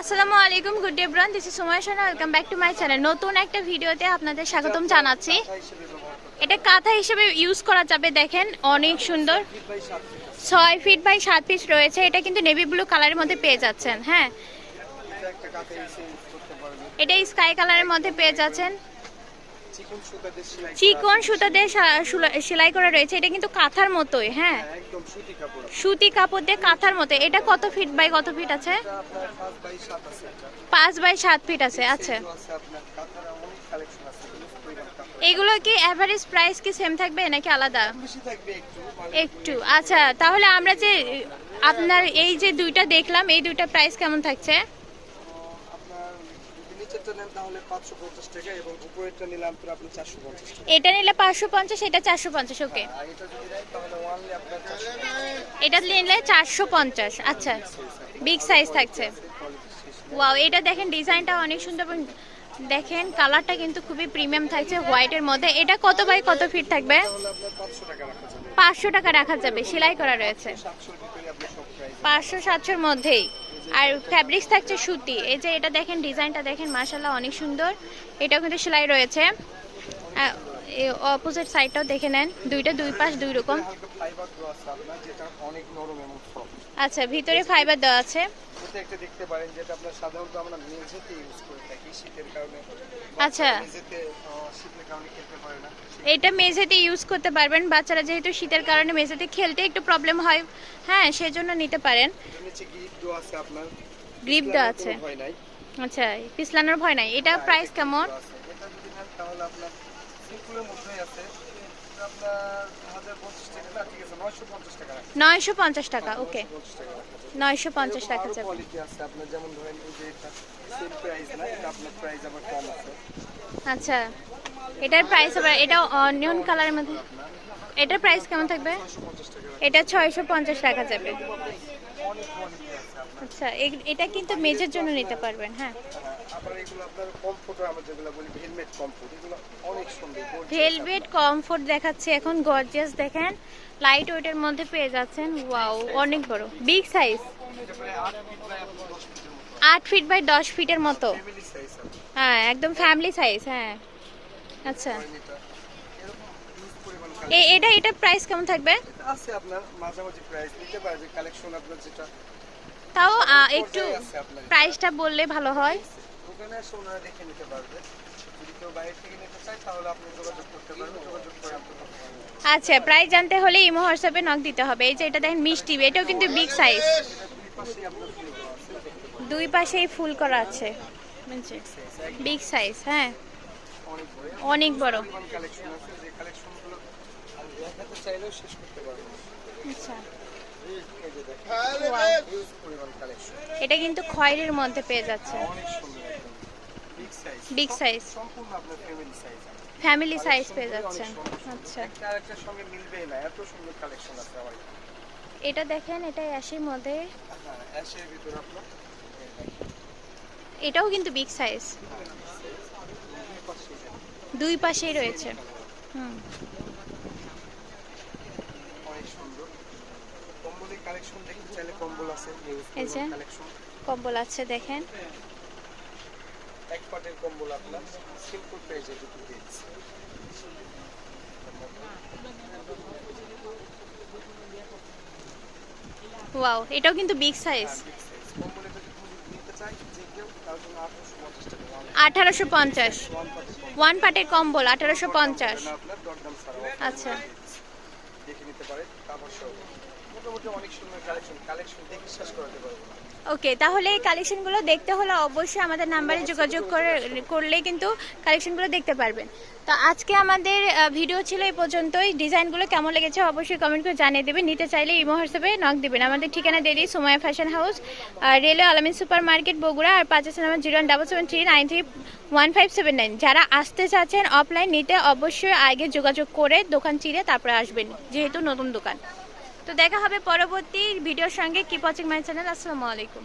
আসসালামু আলাইকুম good day bran this is Sumoy Sona welcome back to my channel নতুন একটা ভিডিওতে আপনাদের স্বাগতম জানাচ্ছি। এটা কাঁথা হিসেবে ইউজ করা যাবে, দেখেন, অনেক সুন্দর। ছয় ফিট বাই সাত ফিট রয়েছে। এটা কিন্তু নেভি ব্লু কালারের মধ্যে পেয়ে যাচ্ছেন হ্যাঁ। এটা স্কাই কালারের মধ্যে পেয়ে যাচ্ছেন। চিকন সুতা দিয়ে সেলাই করা রয়েছে। এটা কিন্তু কাঁথার মতোই হ্যাঁ? সুতি কাপড় দিয়ে কাঁথার মতো এটা কত ফিট বাই কত ফিট আছে? পাঁচ বাই সাত ফিট আছে আচ্ছা। এগুলো কি অ্যাভারেজ প্রাইস কি সেম থাকবে নাকি আলাদা? একটু মানে আচ্ছা। তাহলে আমরা যে আপনার এই যে দুইটা দেখলাম এই দুইটা প্রাইস কেমন থাকছে? নিচেরটা নেন তাহলে পাঁচশো পঞ্চাশ টাকা এবং উপরেরটা নিলাম তো আপনার চারশো পঞ্চাশ এটা নিলে পাঁচশো পঞ্চাশ এটা চারশো পঞ্চাশ ওকে। এটা যদি নেন তাহলে ওয়ানলি আপনার এটা নিলে চারশো পঞ্চাশ আচ্ছা। বিগ সাইজ থাকছে। ওয়াও এটা দেখেন ডিজাইনটা অনেক সুন্দর এবং দেখেন কালারটা কিন্তু খুবই প্রিমিয়াম থাকছে হোয়াইটের মধ্যে। এটা কত বাই কত ফিট থাকবে? পাঁচশো টাকা রাখা যাবে। সেলাই করা রয়েছে। পাঁচশো সাতশোর মধ্যেই। আর ফ্যাব্রিক্স থাকছে সুতি। এই যে এটা দেখেন, ডিজাইনটা দেখেন মার্শাল্লাহ অনেক সুন্দর। এটাও কিন্তু সেলাই রয়েছে। অপোজিট সাইডটাও দেখে নেন। দুইটা দুই পাশ দুই রকম। ফাইবার দেওয়া আছে আপনার যেটা অনেক নরম এবং সফট। আচ্ছা ভিতরে ফাইবার দেওয়া আছে। এটা একটা দেখতে পারেন যেটা আপনার সাধারণত আমরা মেঝেতে ইউজ করে থাকি শীতের কারণে। আচ্ছা। মেঝেতে শীতের কারণে খেলতে পারে না। এটা মেঝেতে ইউজ করতে পারবেন। বাচ্চারা যেহেতু শীতের কারণে মেঝেতে খেলতে একটু প্রবলেম হয় হ্যাঁ সেজন্য নিতে পারেন। নিচে দেওয়া আছে আপনার। গ্রিপ দেওয়া আছে। ভয় নাই। আচ্ছা পিছলানোর ভয় নাই। এটা প্রাইস কেমন? এটা যদি নেন তাহলে আপনার সিম্পলের মধ্যেই আছে। নয়শো পঞ্চাশ টাকা ওকে। নয়শো পঞ্চাশ টাকা আচ্ছা এটার প্রাইস আবার এটা অনিয়ন কালারের মধ্যে এটার প্রাইস কেমন থাকবে? এটা ছয়শো পঞ্চাশ টাকা যাবে। আচ্ছা এটা কিন্তু মেজের জন্য নিতে পারবেন হ্যাঁ। আবার এগুলো আপনার কমফোর্টার আমরা যেগুলো বলি হেলমেট কমফোর্ট এগুলো অনেক সুন্দর ভেলভেট কমফোর্ট দেখাচ্ছে এখন গর্জিয়াস দেখেন। লাইট ওয়েটের মধ্যে পেয়ে যাচ্ছেন ওয়াও অনেক বড় বিগ সাইজ। আট ফিট বাই দশ ফিটের মতো। হ্যাঁ একদম ফ্যামিলি সাইজ হ্যাঁ। আচ্ছা। এটা এটা প্রাইস কেমন থাকবে? আছে আপনার মাঝামাঝি প্রাইস নিতে পারে যে কালেকশন আপনার যেটা তাও একটু প্রাইসটা বললে ভালো হয়। এসে ওনারা দেখে নিতে পারবে। যদি কেউ বাইরে থেকে নিতে চায় তাহলে আপনি যোগাযোগ করতে পারবেন যোগাযোগ করে আপনি করতে পারবেন। আচ্ছা প্রাইস জানতে হলে ইমো হোয়াটসঅ্যাপে নক দিতে হবে। এই যে এটা দেখেন মিষ্টি এটাও কিন্তু বিগ সাইজ দুই পাশেই ফুল করা আছে। বিগ সাইজ হ্যাঁ। অনেক বড়। আচ্ছা। এটা কিন্তু খয়েরির মধ্যে পেয়ে যাচ্ছে। বিগ সাইজ ফ্যামিলি সাইজ পেয়ে যাচ্ছে। আচ্ছা। সঙ্গে না এত সুন্দর কালেকশন আছে আমার এটা দেখেন, এটা অ্যাশের মধ্যে। ভিতর এটাও কিন্তু বিগ সাইজ দুই পাশেই রয়েছে। হুম অনেক সুন্দর কম্বলের কালেকশন দেখতে চাইলে কম্বল আছে হিউজ কম্বল আছে, দেখেন। ওয়াও এটাও কিন্তু বিগ সাইজ আঠারোশো পঞ্চাশ। ওয়ান পাটের কম্বল, আঠারোশো পঞ্চাশ। আচ্ছা। দেখে নিতে পারে কাপড় সহ মোটামুটি অনেক সুন্দর কালেকশন কালেকশন দেখে ওকে তাহলে এই কালেকশনগুলো দেখতে হলে অবশ্যই আমাদের নাম্বারে যোগাযোগ করে, করলে কিন্তু কালেকশনগুলো দেখতে পারবেন। তো আজকে আমাদের ভিডিও ছিল এই পর্যন্তই। ডিজাইনগুলো কেমন লেগেছে অবশ্যই কমেন্ট করে জানিয়ে দেবেন। নিতে চাইলে ইমো হোয়াটসঅ্যাপে নক দেবেন। আমাদের ঠিকানা দিয়ে দিই Somaya fashion house railway Alamin super market Bogura, আর পাঁচ আছে number zero double seven three nine three one five seven nine যারা আসতে চাচ্ছেন অফলাইন নিতে অবশ্যই আগে যোগাযোগ করে দোকান চিরে তারপরে আসবেন। যেহেতু নতুন দোকান। তো দেখা হবে পরবর্তী ভিডিওর সঙ্গে। কিপ ওয়াচিং মাই চ্যানেল আসসালামু আলাইকুম।